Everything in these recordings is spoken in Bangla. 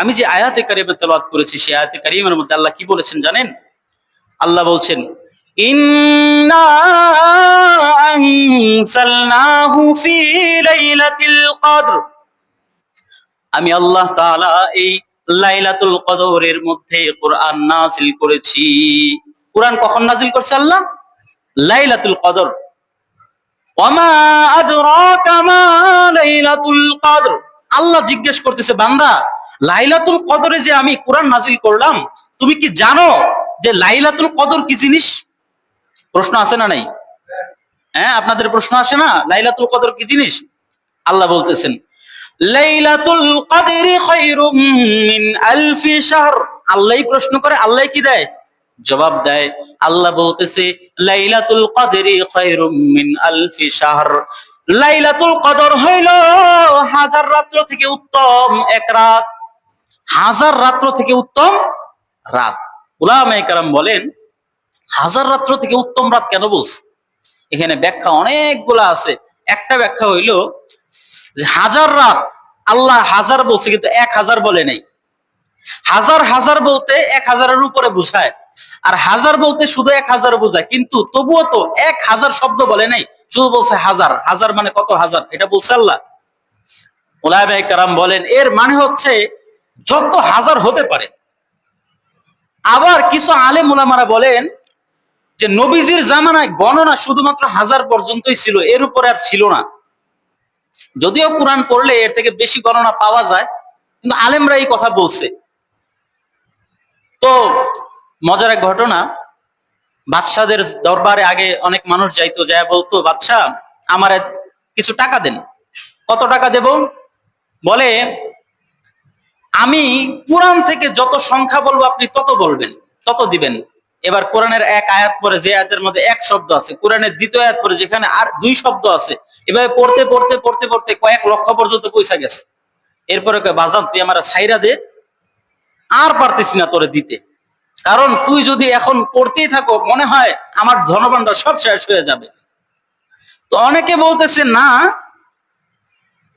আমি যে আয়াতে কারিমে তেলাওয়াত করেছি, সেই আয়াতে কারিমের মধ্যে আল্লাহ কি বলেছেন জানেন? আল্লাহ বলছেন, ইন্না আমি আল্লাহ এই লাইলাতুল কদরের মধ্যে কোরআন নাজিল করেছি। কোরআন কখন নাজিল করছে আল্লাহ? লাইলাতুল কদর। ওয়ামা আদরাকা মা লাইলাতুল কদর। আল্লাহ জিজ্ঞেস করতেছে, বান্দা লাইলাতুল কদরে যে আমি কোরআন নাজিল করলাম, তুমি কি জানো যে লাইলাতুল কদর কি জিনিস? প্রশ্ন আছে না নাই? হ্যাঁ আপনাদের প্রশ্ন আসে না? লাইলাতুল কদর কি জিনিস? আল্লাহ বলতেছেন, লাইলাতুল কদরি খায়রুম মিন আলফি শাহর। আল্লাহই প্রশ্ন করে, আল্লাহ কি দেয়? জবাব দেয়, আল্লাহ বলতেছে, লাইলাতুল কদরি খায়রুম মিন আলফি শাহর। লাইলাতুল কদর হইল হাজার রাত্র থেকে উত্তম এক রাত। হাজার রাত্র থেকে উত্তম রাত। উলামায়ে কেরাম বলেন, হাজার রাত্র থেকে উত্তম রাত কেন বলছে? এখানে ব্যাখ্যা অনেকগুলা আছে। একটা ব্যাখ্যা হইল যে হাজার রাত আল্লাহ হাজার বলছে, কিন্তু এক হাজার বলে নাই। হাজার হাজার বলতে এক হাজারের উপরে বোঝায়। আর হাজার বলতে শুধু এক হাজার বোঝায়, কিন্তু তবুও তো এক হাজার শব্দ বলে নাই। শুধু বলছে হাজার। হাজার মানে কত হাজার? এটা বলছে আল্লাহ। ওলামায়ে কারাম বলেন, এর মানে হচ্ছে যত হাজার হতে পারে। আবার কিছু আলেম ওলামারা বলেন যে, নবীজির জামানায় গণনা শুধুমাত্র হাজার পর্যন্তই ছিল, এর উপরে আর ছিল না। যদিও কোরআন পড়লে এর থেকে বেশি গণনা পাওয়া যায়, কিন্তু আলেমরা এই কথা বলছে। তো, মজার এক ঘটনা, বাদশাদের দরবারে আগে অনেক মানুষ যাইতো যায় বলতো বাদশাহ আমার কিছু টাকা দেন। কত টাকা দেব? বলে আমি কোরআন থেকে যত সংখ্যা বলব আপনি তত বলবেন, তত দিবেন। এবার কোরআনের এক আয়াত পরে যে আয়াতের মধ্যে এক শব্দ আছে, কোরআনের দ্বিতীয় আয়াত পরে যেখানে আর দুই শব্দ আছে, এভাবে পড়তে পড়তে পড়তে পড়তে কয়েক লক্ষ পর্যন্ত পয়সা গেছে। এরপরে বাজান, তুই আমার সাইরা দে, আর পারতেছি না তোরে দিতে। কারণ তুই যদি এখন পড়তেই থাকো, মনে হয় আমার ধনভাণ্ডার সব শেষ হয়ে যাবে। তো অনেকে বলতেছে, না,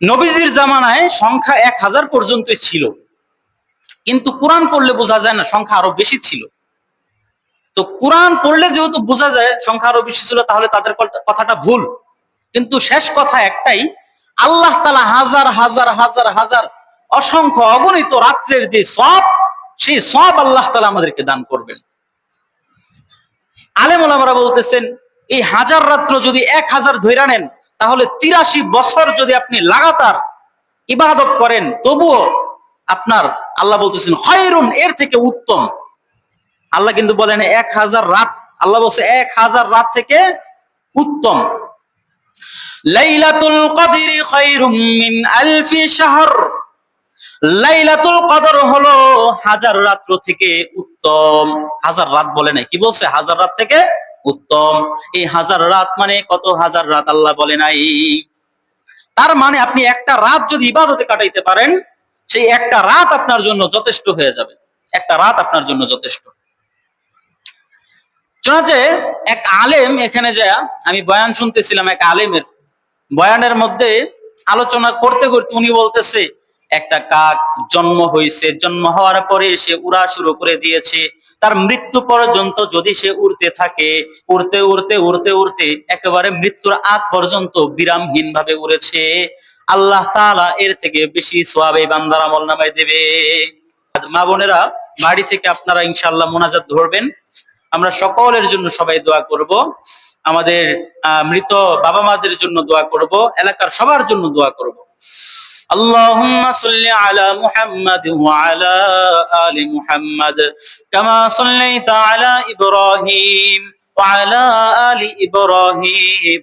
নবীজির জামানায় সংখ্যা এক হাজার পর্যন্তই ছিল। কিন্তু কোরআন পড়লে বোঝা যায় না, সংখ্যা আরও বেশি ছিল। তো কোরআন পড়লে যেহেতু বোঝা যায়, সংখ্যা আরও বেশি ছিল, তাহলে তাদের কথাটা ভুল। কিন্তু শেষ কথা একটাই, আল্লাহ তালা হাজার হাজার হাজার হাজার অসংখ্য অগণিত রাত্রের যে সব সেই সব আল্লাহ তালা আমাদেরকে দান করবেন। আলেম ওলামারা বলতেছেন, এই হাজার রাত্র যদি এক হাজার ধৈরা নেন, তাহলে তিরাশি বছর যদি আপনি লাগাতার ইবাদত করেন, তবুও আপনার আল্লাহ বলতেছেন হয়রুন এর থেকে উত্তম। আল্লাহ কিন্তু বলেন, এক হাজার রাত। আল্লাহ বলছে, এক হাজার রাত থেকে উত্তম। লাইলাতুল কদরি খায়রুম মিন আলফি শাহর। লাইলাতুল কদর হলো হাজার রাত্র থেকে উত্তম। হাজার রাত বলে নাই, কি বলছে? হাজার রাত থেকে উত্তম। এই হাজার রাত মানে কত হাজার রাত? আল্লাহ বলে নাই। তার মানে আপনি একটা রাত যদি ইবাদতে কাটাইতে পারেন সেই একটা রাত আপনার জন্য যথেষ্ট হয়ে যাবে। একটা রাত আপনার জন্য যথেষ্ট। যে এক আলেম এখানে যায় আমি বয়ান শুনতেছিলাম এক আলেমের। বয়ানের মধ্যে আলোচনা করতে করতে উনি বলতেছে, একটা কাক জন্ম হয়েছে জন্ম হওয়ার পরে সে উড়া শুরু করে দিয়েছে। তার মৃত্যু পর্যন্ত যদি সে উড়তে থাকে, উড়তে উড়তে উড়তে উড়তে একেবারে মৃত্যুর আগ পর্যন্ত বিরামহীন ভাবে উড়েছে। আল্লাহ তাআলা এর থেকে বেশি সোয়াবে বান্দার আমল নামায় দেবে মা বোনেরা বাড়ি থেকে আপনারা ইনশাআল্লাহ মোনাজাত ধরবেন আমরা সকলের জন্য সবাই দোয়া করব আমাদের আহ, মৃত বাবা মাদের জন্য দোয়া করব এলাকার সবার জন্য দোয়া করব اللهم صل على محمد وعلى آل محمد كما صليت على إبراهيم وعلى آل إبراهيم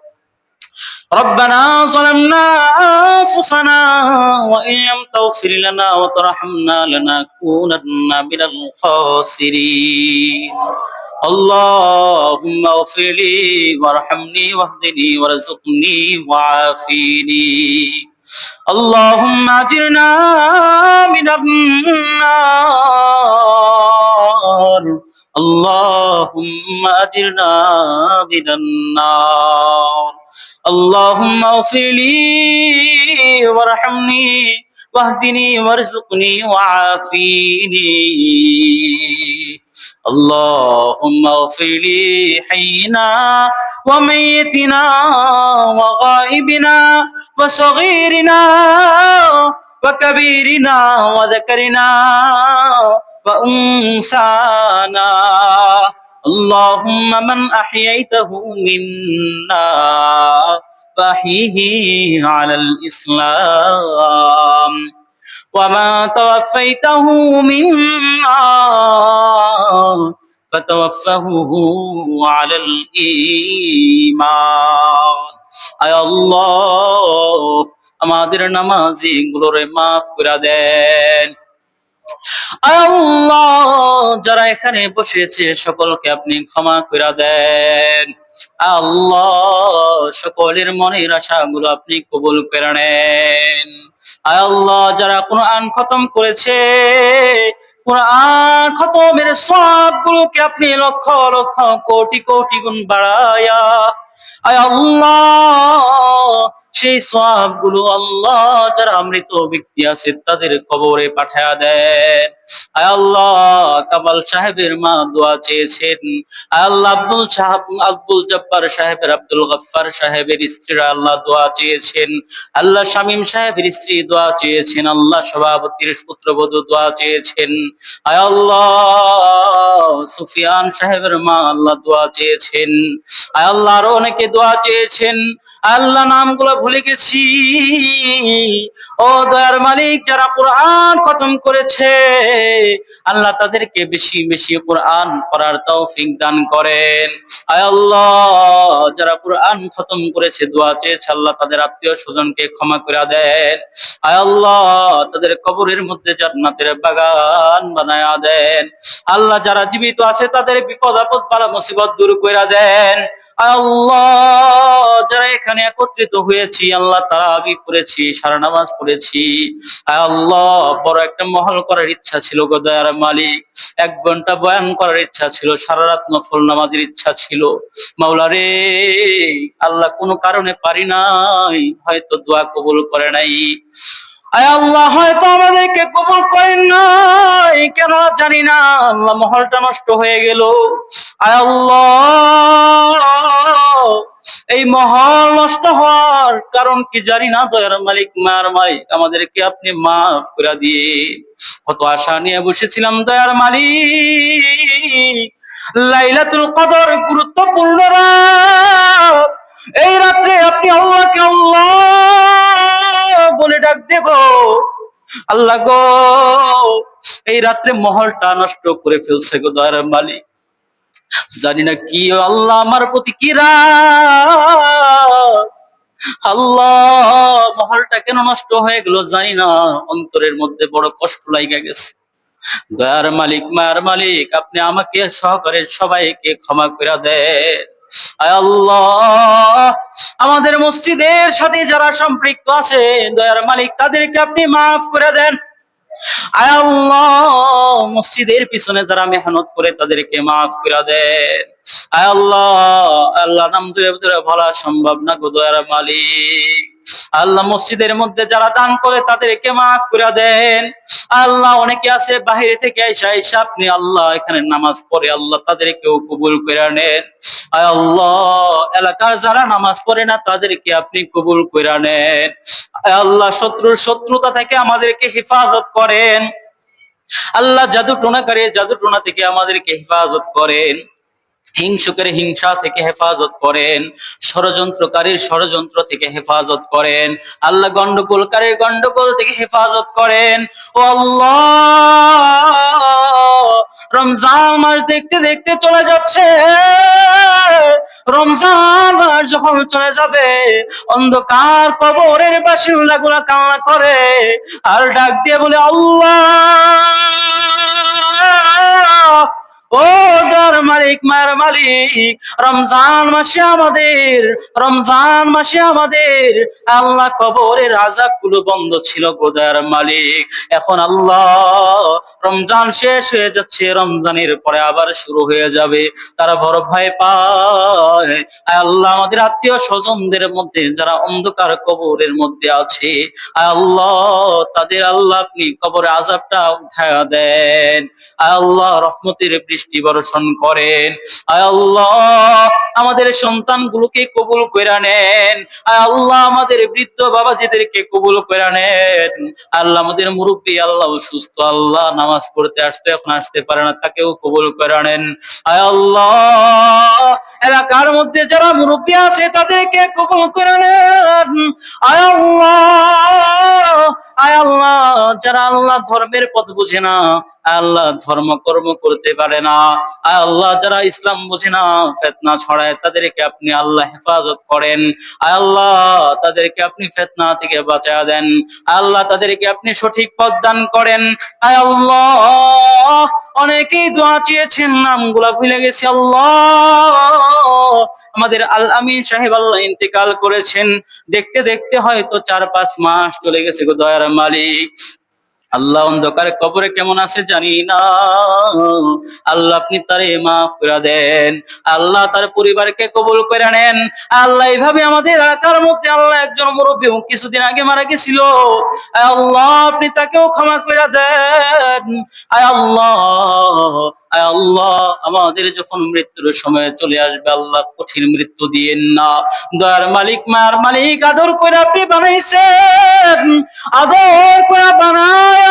ربنا ظلمنا أنفسنا وإن لم تغفر لنا وترحمنا لنكونن من الخاسرين. اللهم اغفر لي وارحمني واهدني وارزقني وعافيني اللهم اجرنا من النار. اللهم اجرنا من النار. اللهم اغفر لي وارحمني واهدني وارزقني وعافيني. اللهم اغفر لي حينا وميتنا وغائبنا وصغيرنا وكبيرنا وذكرنا وأنثانا. اللهم من أحييته منا فأحيه على الإسلام وما توفيته منا فتوفه على الإيمان আয় আল্লাহ আমাদের নামাজি গুলোরে মাফ করে দেন আয় আল্লাহ, যারা এখানে বসেছে, সকলকে আপনি ক্ষমা করে দেন। আল্লাহ, সকলের মনের আশাগুলো আপনি কবুল করে নেন। আল্লাহ, যারা কোরআন খতম করেছে, কোরআন খতমের সব গুলোকে আপনি লক্ষ লক্ষ কোটি কোটি গুণ বাড়ায়া, আয় আল্লাহ সেই সবগুলো আল্লাহ যারা মৃত ব্যক্তি আছে তাদের কবরে পাঠায়া দেন। আল্লাহ, কামাল সাহেবের মা দোয়া চেয়েছেন। আল্লাহ, আব্দুল সাহেব, আব্দুল জব্বার সাহেবের, আব্দুল গফফার সাহেবের স্ত্রীরা আল্লাহ দোয়া চেয়েছেন। আল্লাহ শামীম সাহেবের স্ত্রী দোয়া চেয়েছেন। আল্লাহ সভাপতির পুত্রবধূ দোয়া চেয়েছেন। আয় আল্লাহ, সুফিয়ান সাহেবের মা আল্লাহ দোয়া চেয়েছেন। আয় আল্লাহ আরও অনেকে দোয়া চেয়েছেন। আল্লাহ নামগুলো ভুলে গেছি। ও দয়ার মালিক, যারা কোরআন খতম করেছে, আল্লাহ তাদেরকে বেশি বেশি কোরআন পড়ার তৌফিক দান করেন। আয় আল্লাহ, যারা কোরআন খতম করেছে, দোয়া চেয়েছে, আল্লাহ তাদের আত্মীয় স্বজনকে ক্ষমা করে দেন। আয় আল্লাহ, তাদের কবরের মধ্যে জান্নাতের বাগান বানায়া দেন। আল্লাহ যারা জীবিত আছে, তাদের বিপদ আপদ, বালা মুসিবত দূর করে দেন। আয় আল্লাহ, যারা এখানে একত্রিত হয়েছি আল্লাহ তারাবি পড়েছি সারা নামাজ পড়েছি। আল্লাহ, বড় একটা মহল করার ইচ্ছা ছিল গো দয়ার মালিক। এক ঘণ্টা বয়ান করার ইচ্ছা ছিল, সারা রাত নফল নামাজের ইচ্ছা ছিল। মাওলা রে, আল্লাহ কোনো কারণে পারি নাই, হয়তো দোয়া কবুল করে নাই। আল্লাহ, হয়তো আমাদেরকে কবুল করেন কেন আল্লাহ মহলটা নষ্ট হয়ে গেল। আয় আল্লাহ এই মহল নষ্ট হওয়ার কারণ কি জানি না? দয়ার মালিক, মার মালিক আমাদেরকে আপনি মাফ করে দিয়ে। কত আশা নিয়ে বসেছিলাম দয়ার মালিক। লাইলাতুল কদর গুরুত্বপূর্ণ রাত। এই রাত্রে আপনি আল্লাহকে আল্লাহ বলে ডাক দেব। আল্লাহ গো, এই রাত্রে মহলটা নষ্ট করে ফেলছে গো দয়ার মালিক। জানি না কি আল্লাহ আমার প্রতি কি আল্লাহ, মহলটা কেন নষ্ট হয়ে গেল জানি না। অন্তরের মধ্যে বড় কষ্ট লাগা গেছে। দয়ার মালিক মায়ার মালিক, আপনি আমাকে সহকারে সবাইকে ক্ষমা করে দেন। আমাদের মসজিদের সাথে যারা সম্পৃক্ত আছে দয়ার মালিক, তাদেরকে আপনি মাফ করে দেন। আয় আল্লাহ, মসজিদের পিছনে যারা মেহনত করে তাদেরকে মাফ করে দেন। আয় আল্লাহ আল্লাহ নাম ধরে ধরে বলা সম্ভব না গো মালিক। আল্লাহ মসজিদের মধ্যে যারা দান করে তাদেরকে মাফ করে দেন। আল্লাহ অনেকে আছে বাহিরে থেকে আইসা আইসা আপনি আল্লাহ এখানে নামাজ পড়ে আল্লাহ তাদেরকেও কবুল করে নেন। আল্লাহ, এলাকার যারা নামাজ পড়ে না তাদেরকে আপনি কবুল করে নেন। আল্লাহ, শত্রুর শত্রুতা থেকে আমাদেরকে হেফাজত করেন। আল্লাহ জাদু টোনাকারী জাদু টোনা থেকে আমাদেরকে হেফাজত করেন। হিংসুকের হিংসা থেকে হেফাজত করেন, ষড়যন্ত্রকারীর ষড়যন্ত্র থেকে হেফাজত করেন, আল্লাহ গন্ডগোলকারীর গন্ডগোল থেকে হেফাজত করেন। ও আল্লাহ, রমজান মাস দেখতে দেখতে চলে যাচ্ছে। রমজান মাস যখন চলে যাবে, অন্ধকার কবরের বাসিন্দা গুলা কান্না করে, আর ডাক দিয়ে বলে, আল্লাহ ও দর মালিক। রমজান মাসে আমাদের, রমজান মাসে আমাদের আল্লাহ কবরের আজাবগুলো বন্ধ ছিল গোদার মালিক। এখন আল্লাহ রমজান শেষ হয়ে যাচ্ছে, রমজানের পরে আবার শুরু হয়ে যাবে। তারা বড় ভয় পায়। আল্লাহ, আমাদের আত্মীয় স্বজনদের মধ্যে যারা অন্ধকার কবরের মধ্যে আছে আল্লাহ, তাদের আল্লাহ আপনি কবরে আজাবটা উঠায়া দেন। আল্লাহ, রহমতের বৃষ্টি বর্ষণ করেন। আয় আল্লাহ, আমাদের সন্তানগুলোকে কবুল করে নেন। আয় আল্লাহ, আমাদের বৃদ্ধ বাবাজিদেরকে কবুল করে নেন। আল্লাহ আমাদের মুরব্বী, আল্লাহ সুস্থ আল্লাহ নামাজ পড়তে আসতে, এখন আসতে পারে না, তাকেও কবুল করে নেন। আয় আল্লাহ, এলাকার মধ্যে যারা মুরব্বী আছে, তাদেরকে কবুল করে নেন। আয় আল্লাহ আয় আল্লাহ, যারা আল্লাহ ধর্মের পথ বুঝে না, আল্লাহ ধর্ম কর্ম করতে পারে না। আল্লাহ, যারা ইসলাম বুঝে না, ফেতনা ছড়ায়, তাদেরকে আপনি আল্লাহ হেফাজত করেন। আল্লাহ, তাদেরকে আপনি ফেতনা থেকে বাঁচা দেন। আল্লাহ, তাদেরকে আপনি সঠিক পথ দান করেন। আয় আল্লাহ, অনেকেই দোয়া চেয়েছেন, নামগুলা ভুলে গেছি, আল্লাহ। আমাদের আল আমিন সাহেব আল্লাহ ইন্তেকাল করেছেন। দেখতে দেখতে হয়তো চার পাঁচ মাস চলে গেছে গো দয়ার মালিক। আল্লাহ অন্ধকার কবরে কেমন আছে জানি না। আল্লাহ আপনি তারে মাফ করে দেন। আল্লাহ তার পরিবারকে কবুল করে নেন। আল্লাহ এইভাবে আমাদের এলাকার মধ্যে আল্লাহ একজন মুরব্বী কিছুদিন আগে মারা গেছিল। আল্লাহ, আপনি তাকেও ক্ষমা করে দেন। আয় আল্লাহ আল্লাহ, আমাদের যখন মৃত্যুর সময় চলে আসবে, আল্লাহ কঠিন মৃত্যু দিয়েন না। দয়ার মালিক মার মালিক, আদর করে আপনি বানাইছেন। আদর করে বানায়।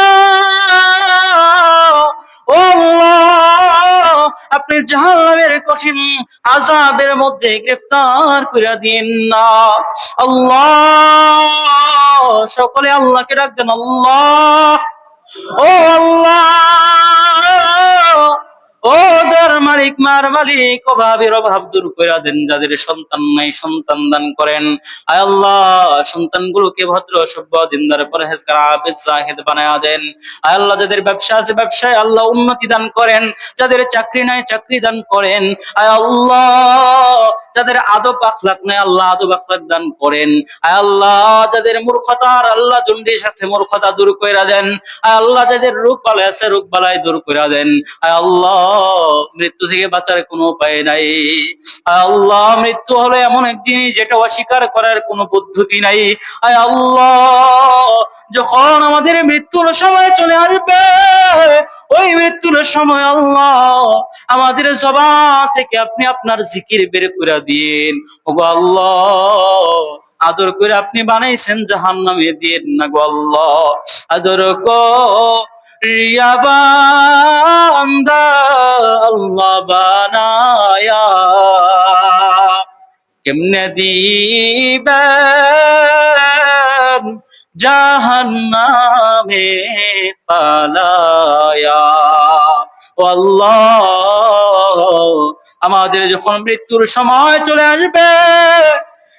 আপনি জাহান্নামের কঠিন আযাবের মধ্যে গ্রেফতার করে দিন না। আল্লাহ, সকলে আল্লাহকে দেন, আল্লাহ। ও আল্লাহ ও দর মালিক, মার মালিক অভাবের অভাব দূর করে দেন, যাদের সন্তান নাই, সন্তান দান করেন। আয় আল্লাহ, সন্তানগুলোকে ভদ্র, সভ্য, দিনদার, পরহেজগার, আবেদ, জাহেদ বানায়া দেন। আয় আল্লাহ, যাদের ব্যবসা আছে, ব্যবসায় আল্লাহ উন্নতি দান করেন। যাদের চাকরি নাই, চাকরি দান করেন। আয় আল্লাহ যাদের আদব আখলাক নাই, আল্লাহ আদব আখলাক দান করেন। আয় আল্লাহ, যাদের মূর্খতার আল্লাহ জন্ডিস আছে, মূর্খতা দূর করে দেন। আয় আল্লাহ, যাদের রোগ বালাই আছে রোগ বালাই দূর করে দেন। আয় আল্লাহ, মৃত্যু থেকে বাঁচার কোনো উপায় নাই। আয় আল্লাহ, মৃত্যু হলো এমন এক জিনিস যেটা অস্বীকার করার কোনো পদ্ধতি নাই। আয় আল্লাহ, যখন আমাদের মৃত্যুর সময় চলে আসবে ওই মৃত্যুর সময় আল্লাহ আমাদের জবা থেকে আপনি আপনার জিকির বের করে দিন ওগো আল্লাহ, আদর করে আপনি বানাইছেন জাহান নামে দিন না গো আল্লাহ। আদর কো আল্লাহ বানায়া, কেমনে দিবেন জাহান্নামে পালায়া। আমাদের যখন মৃত্যুর সময় চলে আসবে,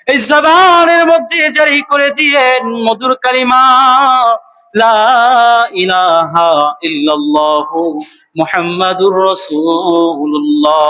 এই জবানের মধ্যে জারি করে দিয়েন মধুর কালিমা, লা ইলাহা ইল্লাল্লাহু মুহাম্মাদুর রাসূলুল্লাহ।